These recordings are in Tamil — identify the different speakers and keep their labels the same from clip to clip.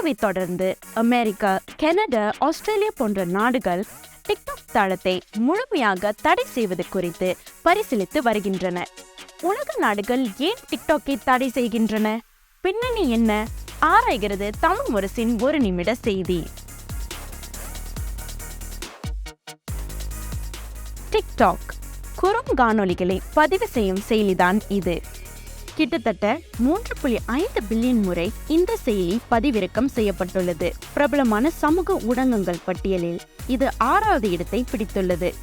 Speaker 1: அமெரிக்காவை தொடர்ந்து அமெரிக்கா கனடா ஆஸ்திரேலியா போன்ற நாடுகள் டிக்டாக் தளத்தை முழுமையாக தடை செய்வது குறித்து பரிசீலித்து வருகின்றன. உலக நாடுகள் ஏன் டிக்டாக்கை தடை செய்கின்றன? பின்னணி என்ன? ஆராய்கிறது தமிழ் முரசின் ஒரு நிமிட செய்தி. டிக்டாக் குறும் காணொலிகளை பதிவு செய்யும் செயலிதான் இது. கிட்டத்தட்ட மூன்று புள்ளி ஐந்து பில்லியன் முறை இந்த செயலி பதிவிறக்கம் செய்யப்பட்டுள்ளது. பிரபலமான சமூக ஊடகங்கள் பட்டியலில் இது ஆறாவது இடத்தை பிடித்துள்ளது.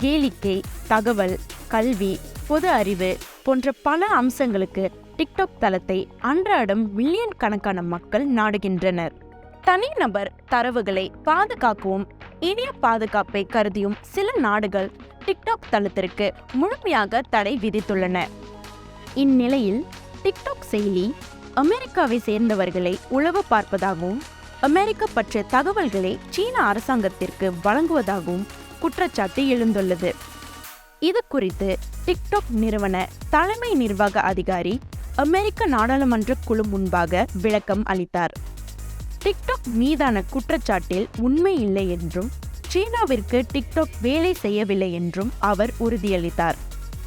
Speaker 1: கேளிக்கை தகவல் கல்வி பொது அறிவு போன்ற பல அம்சங்களுக்கு டிக்டாக் தளத்தை அன்றாடம் மில்லியன் கணக்கான மக்கள் நாடுகின்றனர். தனிநபர் தரவுகளை பாதுகாக்கவும் இணைய பாதுகாப்பை கருதியும் சில நாடுகள் டிக்டாக் தளத்திற்கு முழுமையாக தடை விதித்துள்ளன. இந்நிலையில் டிக்டாக் செயலி அமெரிக்காவை சேர்ந்தவர்களை உழவு பார்ப்பதாகவும் அமெரிக்கா பற்றிய தகவல்களை சீன அரசாங்கத்திற்கு வழங்குவதாகவும் குற்றச்சாட்டு எழுந்துள்ளது. இது குறித்து டிக்டாக் நிறுவன தலைமை நிர்வாக அதிகாரி அமெரிக்க நாடாளுமன்ற குழு முன்பாக விளக்கம் அளித்தார். டிக்டாக் மீதான குற்றச்சாட்டில் உண்மை இல்லை என்றும் சீனாவிற்கு டிக்டாக் வேலை செய்யவில்லை என்றும் அவர் உறுதியளித்தார்.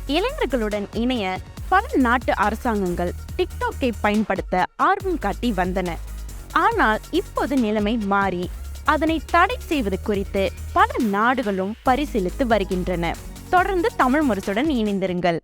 Speaker 1: இளைஞர்களுடன் இணைய பல நாட்டு அரசாங்கங்கள் டிக்டாக்கை பயன்படுத்த ஆர்வம் காட்டி வந்தன. ஆனால் இப்போது நிலைமை மாறி அதனை தடை செய்வது குறித்து பல நாடுகளும் பரிசீலித்து வருகின்றன. தொடர்ந்து தமிழ் முரசுடன் இணைந்திருங்கள்.